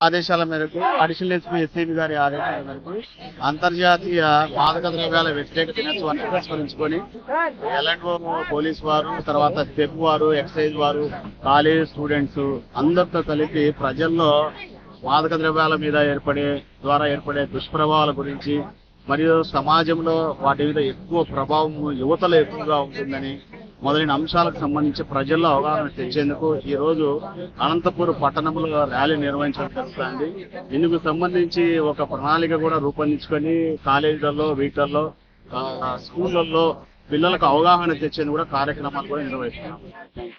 ఆదేశాల మేరకు additional SP SIB గారి ఆదేశాల మేరకు అంతర్జాతీయ మాదక ద్రవ్యాల వ్యతిరేక దినోత్సవాన్ని పురస్కరించుకొని ఎలాంటి పోలీస్ వారు తర్వాత స్టెప్ వారు ఎక్సైజ్ వారు కాలేజ్ స్టూడెంట్స్ అందరితో కలిపి ప్రజల్లో మాదక ద్రవ్యాల మీద ఏర్పడే ద్వారా ఏర్పడే దుష్ప్రభావాల గురించి మరియు సమాజంలో వాటి మీద ఎక్కువ ప్రభావం యువతలో ఎక్కువగా ఉంటుందని మొదలైన అంశాలకు సంబంధించి ప్రజల్లో అవగాహన తెచ్చేందుకు ఈ రోజు అనంతపురం పట్టణంలో ర్యాలీ నిర్వహించడం జరుగుతుంది. ఇందుకు సంబంధించి ఒక ప్రణాళిక కూడా రూపొందించుకొని కాలేజీలలో వీటిల్లో ఆ, స్కూళ్ళల్లో పిల్లలకు అవగాహన తెచ్చేందుకు కూడా కార్యక్రమాలు కూడా నిర్వహిస్తున్నాం.